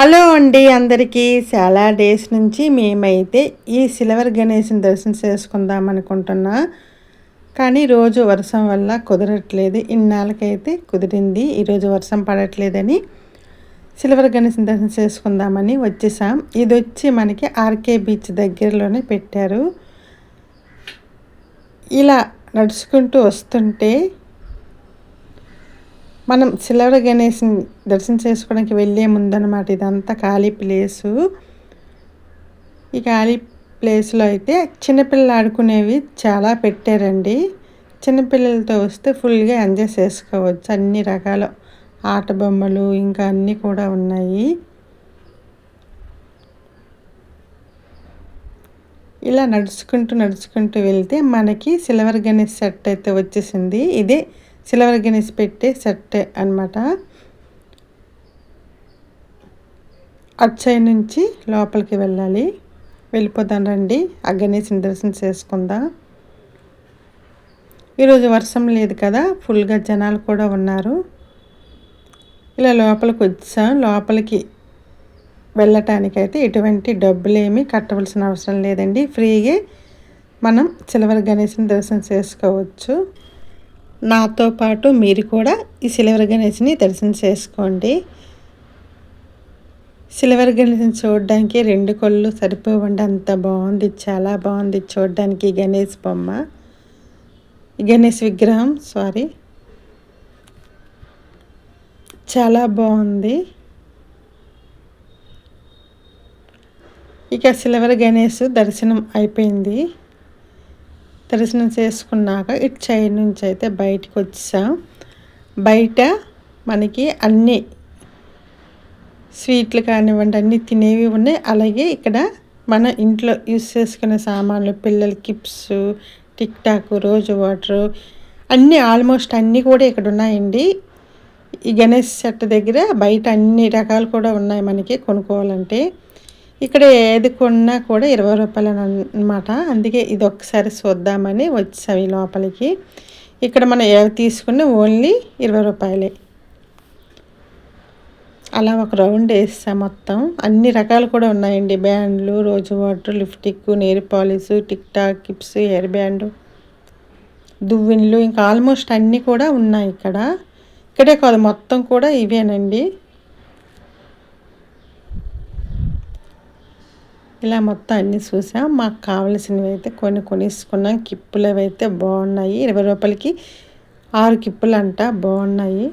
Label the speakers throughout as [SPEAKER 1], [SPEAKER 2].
[SPEAKER 1] Hello అండి అందరికీ. చాలా డేస్ నుంచి మేమైతే ఈ సిల్వర్ గణేష్ని దర్శనం చేసుకుందాం అనుకుంటున్నా. కానీ రోజు వర్షం వల్ల కుదరట్లేదు. ఇన్నాళ్ళకైతే కుదిరింది. ఈరోజు వర్షం పడట్లేదని సిల్వర్ గణేష్ని దర్శనం చేసుకుందామని వచ్చేసాం. ఇది వచ్చి మనకి ఆర్కే బీచ్ దగ్గరలోనే పెట్టారు. ఇలా నడుచుకుంటూ వస్తుంటే మనం సిల్వర్ గణేష్ దర్శనం చేసుకోవడానికి వెళ్ళే ముందనమాట ఇదంతా ఖాళీ ప్లేసు. ఈ ఖాళీ ప్లేస్లో అయితే చిన్నపిల్లలు ఆడుకునేవి చాలా పెట్టారండి. చిన్నపిల్లలతో వస్తే ఫుల్గా ఎంజాయ్ చేసుకోవచ్చు. అన్ని రకాల ఆట బొమ్మలు ఇంకా అన్నీ కూడా ఉన్నాయి. ఇలా నడుచుకుంటూ నడుచుకుంటూ వెళ్తే మనకి సిల్వర్ గణేష్ సెట్ అయితే వచ్చేసింది. ఇదే సిల్వర్ గణేష్ పెట్టే సెట్ అనమాట అటు సైడ్ నుంచి లోపలికి వెళ్ళాలి. వెళ్ళిపోదాం రండి. ఆ గణేష్ని దర్శనం చేసుకుందాం. ఈరోజు వర్షం లేదు కదా ఫుల్గా జనాలు కూడా ఉన్నారు. ఇలా లోపలికి వచ్చాం లోపలికి వెళ్ళటానికైతే ఎటువంటి డబ్బులేమీ కట్టవలసిన అవసరం లేదండి. ఫ్రీగా మనం సిల్వర్ గణేష్ని దర్శనం చేసుకోవచ్చు. నాతో పాటు మీరు కూడా ఈ సిల్వర్ గణేష్ని దర్శనం చేసుకోండి. సిల్వర్ గణేష్ని చూడడానికి రెండు కళ్ళు సరిపోవండి. అంత బాగుంది. చాలా బాగుంది చూడడానికి గణేష్ బొమ్మ. గణేష్ విగ్రహం సారీ చాలా బాగుంది. ఇక సిల్వర్ గణేష్ దర్శనం అయిపోయింది. దర్శనం చేసుకున్నాక ఇటు సైడ్ నుంచి అయితే బయటకు వచ్చాం. బయట మనకి అన్ని స్వీట్లు కానివ్వండి అన్నీ తినేవి ఉన్నాయి. అలాగే ఇక్కడ మన ఇంట్లో యూస్ చేసుకునే సామాన్లు పిల్లల clips tik tok rose water అన్నీ ఆల్మోస్ట్ అన్నీ కూడా ఇక్కడ ఉన్నాయండి. ఈ గణేష్ చెట్టు దగ్గర బయట అన్ని రకాలు కూడా ఉన్నాయి మనకి కొనుక్కోవాలంటే. ఇక్కడ ఏది కొన్నా కూడా ఇరవై రూపాయలు అనమాట అందుకే ఇది ఒకసారి చూద్దామని వచ్చాం ఈ లోపలికి. ఇక్కడ మనం ఏవి తీసుకున్న ఓన్లీ ఇరవై రూపాయలే. అలా ఒక రౌండ్ వేస్తాం మొత్తం. అన్ని రకాలు కూడా ఉన్నాయండి. బ్యాండ్లు rose water lipstick nail polish tik tok clips hair band దువ్వెన్లు ఇంకా ఆల్మోస్ట్ అన్నీ కూడా ఉన్నాయి ఇక్కడ. ఇక్కడే కాదు మొత్తం కూడా ఇవేనండి. ఇలా మొత్తం అన్నీ చూసాం. మాకు కావలసినవి అయితే కొన్ని కొనేసుకున్నాం. కిప్పులు అవి అయితే బాగున్నాయి. ఇరవై రూపాయలకి ఆరు కిప్పులు అంట బాగున్నాయి.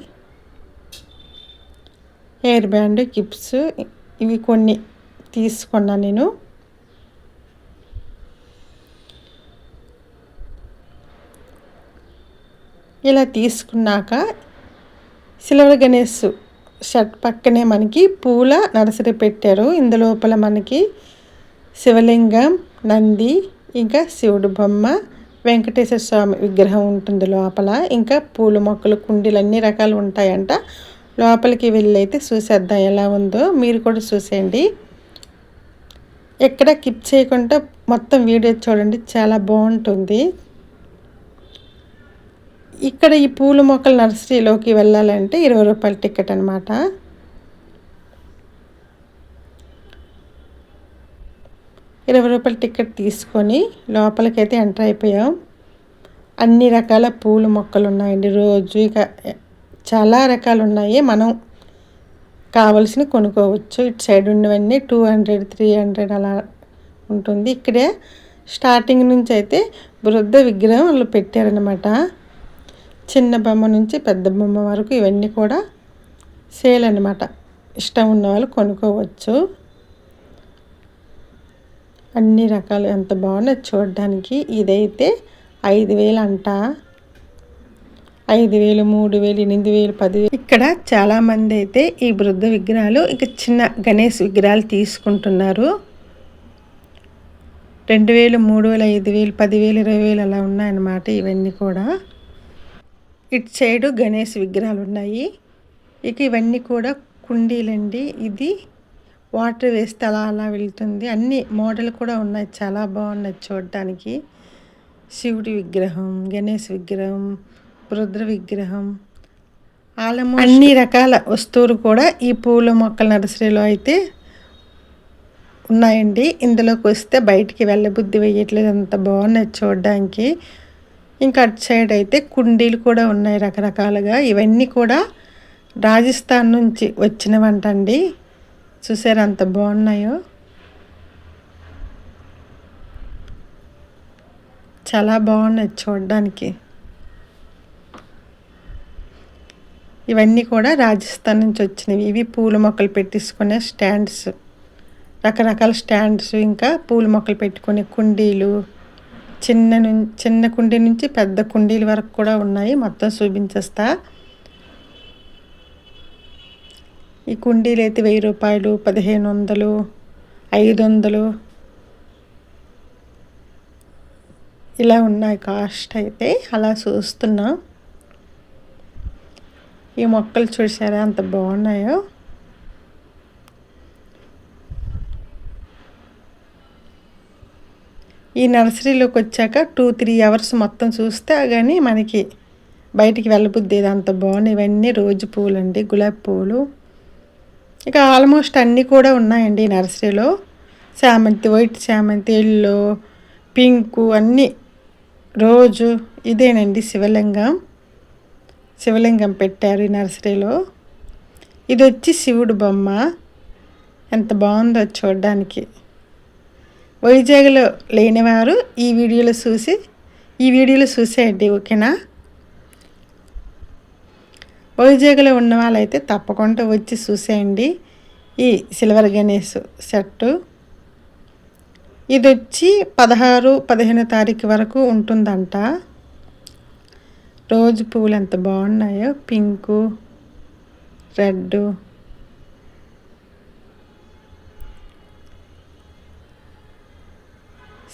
[SPEAKER 1] హెయిర్ బ్యాండ్ కిప్స్ ఇవి కొన్ని తీసుకున్నా నేను. ఇలా తీసుకున్నాక సిల్వర్ గణేష్ షర్ట్ పక్కనే మనకి పూల నర్సరీ పెట్టారు. ఇందులోపల మనకి శివలింగం నంది ఇంకా శివుడు బొమ్మ వెంకటేశ్వర స్వామి విగ్రహం ఉంటుంది లోపల. ఇంకా పూల మొక్కలు కుండీలు అన్ని రకాలు ఉంటాయంట. లోపలికి వెళ్ళి అయితే చూసేద్దాం ఎలా ఉందో. మీరు కూడా చూసేయండి. ఎక్కడ కిప్ చేయకుండా మొత్తం వీడియో చూడండి. చాలా బాగుంటుంది. ఇక్కడ ఈ పూల మొక్కల నర్సరీలోకి వెళ్ళాలంటే ఇరవై రూపాయల టికెట్ అనమాట ఇరవై రూపాయల టికెట్ తీసుకొని లోపలికైతే ఎంటర్ అయిపోయాం. అన్ని రకాల పూల మొక్కలు ఉన్నాయండి. రోజు ఇక చాలా రకాలు ఉన్నాయి మనం కావలసిన కొనుక్కోవచ్చు. ఇటు సైడ్ ఉన్నవన్నీ టూ హండ్రెడ్ త్రీ హండ్రెడ్ అలా ఉంటుంది. ఇక్కడే స్టార్టింగ్ నుంచి అయితే వృద్ధ విగ్రహం వాళ్ళు పెట్టారనమాట చిన్న బొమ్మ నుంచి పెద్ద బొమ్మ వరకు ఇవన్నీ కూడా సేల్ అనమాట ఇష్టం ఉన్న వాళ్ళు కొనుక్కోవచ్చు. అన్ని రకాలు ఎంత బాగున్నాయి చూడడానికి ఇదైతే ఐదు వేలు అంట. ఐదు వేలు మూడు వేలు ఎనిమిది వేలు పదివేలు ఇక్కడ చాలామంది అయితే ఈ వృద్ధ విగ్రహాలు ఇక చిన్న గణేష్ విగ్రహాలు తీసుకుంటున్నారు. రెండు వేలు మూడు వేలు ఐదు వేలు పదివేలు ఇరవై వేలు అలా ఉన్నాయన్నమాట ఇవన్నీ కూడా. ఇటు సైడు గణేష్ విగ్రహాలు ఉన్నాయి. ఇక ఇవన్నీ కూడా కుండీలండి. ఇది వాటర్ వేస్తే అలా అలా వెళ్తుంది. అన్ని మోడల్ కూడా ఉన్నాయి. చాలా బాగున్నాయి చూడటానికి శివుడి విగ్రహం గణేష్ విగ్రహం రుద్ర విగ్రహం ఆలము అన్ని రకాల వస్తువులు కూడా ఈ పూల మొక్కల నర్సరీలో అయితే ఉన్నాయండి. ఇందులోకి వస్తే బయటికి వెళ్ళబుద్ధి వేయట్లేదు. అంత బాగున్నాయి చూడడానికి. ఇంకా అటు సైడ్ అయితే కుండీలు కూడా ఉన్నాయి రకరకాలుగా. ఇవన్నీ కూడా రాజస్థాన్ నుంచి వచ్చినవంటండి. చూసారు అంత బాగున్నాయో? చాలా బాగున్నాయి చూడడానికి. ఇవన్నీ కూడా రాజస్థాన్ నుంచి వచ్చినవి. ఇవి పూల మొక్కలు పెట్టించుకునే స్టాండ్స్. రకరకాల స్టాండ్స్ ఇంకా పూల మొక్కలు పెట్టుకునే కుండీలు. చిన్న చిన్న కుండీ నుంచి పెద్ద కుండీల వరకు కూడా ఉన్నాయి. మొత్తం చూపించేస్తా. ఈ కుండీలు అయితే వెయ్యి రూపాయలు పదిహేను వందలు ఐదు వందలు. ఇలా ఉన్నాయి కాస్ట్ అయితే అలా చూస్తున్నా. ఈ మొక్కలు చూసారా అంత బాగున్నాయో. ఈ నర్సరీలోకి వచ్చాక టూ త్రీ అవర్స్ మొత్తం చూస్తే కానీ మనకి బయటికి వెళ్ళబుద్ది అంత బాగున్నాయి. ఇవన్నీ రోజు పువ్వులు అండి గులాబీ పువ్వులు ఇక ఆల్మోస్ట్ అన్నీ కూడా ఉన్నాయండి నర్సరీలో. చామంతి వైట్ చామంతి ఎల్లో పింకు అన్నీ రోజు ఇదేనండి శివలింగం. శివలింగం పెట్టారు ఈ నర్సరీలో. ఇది వచ్చి శివుడు బొమ్మ. ఎంత బాగుందో చూడడానికి. వైజాగ్లో లేనివారు ఈ వీడియోలో చూసి ఈ వీడియోలో చూసేయండి ఓకేనా? వైజాగ్లో ఉన్న వాళ్ళైతే తప్పకుండా వచ్చి చూసేయండి. ఈ సిల్వర్ గణేష్ సెట్టు ఇది వచ్చి పదహారు పదిహేను తారీఖు వరకు ఉంటుందంట. రోజు పువ్వులు ఎంత బాగున్నాయో? Pink red.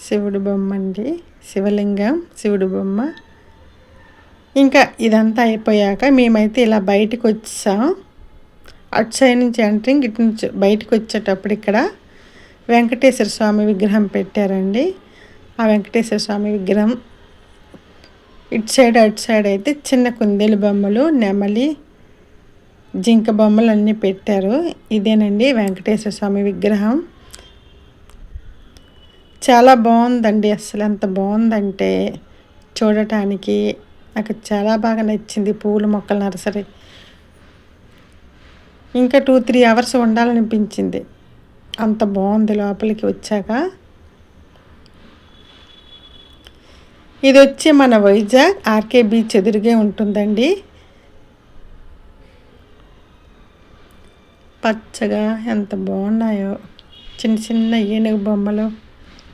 [SPEAKER 1] శివుడు బొమ్మ అండి శివలింగం శివుడు బొమ్మ. ఇంకా ఇదంతా అయిపోయాక మేమైతే ఇలా బయటకు వచ్చాం అటు సైడ్ నుంచి ఎంట్రింగ్ ఇటు నుంచి బయటకు వచ్చేటప్పుడు ఇక్కడ వెంకటేశ్వర స్వామి విగ్రహం పెట్టారండి. ఆ వెంకటేశ్వర స్వామి విగ్రహం ఇటు సైడ్ అటు సైడ్ అయితే చిన్న కుందేలు బొమ్మలు నెమలి జింక బొమ్మలు అన్నీ పెట్టారు. ఇదేనండి వెంకటేశ్వర స్వామి విగ్రహం. చాలా బాగుందండి అసలు ఎంత బాగుందంటే చూడటానికి. నాకు చాలా బాగా నచ్చింది పూల మొక్కల నర్సరీ. ఇంకా టూ త్రీ అవర్స్ ఉండాలనిపించింది. అంత బాగుంది లోపలికి వచ్చాక. ఇది వచ్చి మన వైజాగ్ ఆర్కే బీచ్ ఎదురుగే ఉంటుందండి. పచ్చగా ఎంత బాగున్నాయో. చిన్న చిన్న ఏనుగు బొమ్మలు.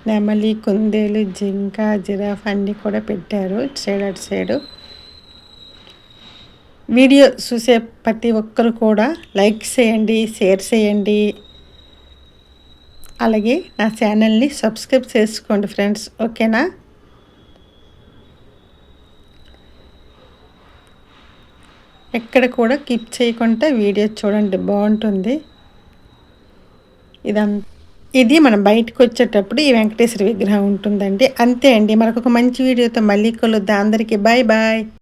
[SPEAKER 1] నెమలి కుందేలు జింక జిరాఫ్ అన్నీ కూడా పెట్టారు ఇటు సైడ్ అటు సైడు. వీడియో చూసే ప్రతి ఒక్కరు కూడా లైక్ చేయండి షేర్ చేయండి. అలాగే నా ఛానల్ని సబ్స్క్రైబ్ చేసుకోండి ఫ్రెండ్స్ ఓకేనా? ఎక్కడ కూడా కిప్ చేయకుండా వీడియో చూడండి బాగుంటుంది. ఇదంతా ఇది మనం బయటకు వచ్చేటప్పుడు ఈ వెంకటేశ్వర విగ్రహం ఉంటుందండి. అంతే అండి. మనకు ఒక మంచి వీడియోతో మళ్ళీ కలుద్దాం. అందరికీ బాయ్ బాయ్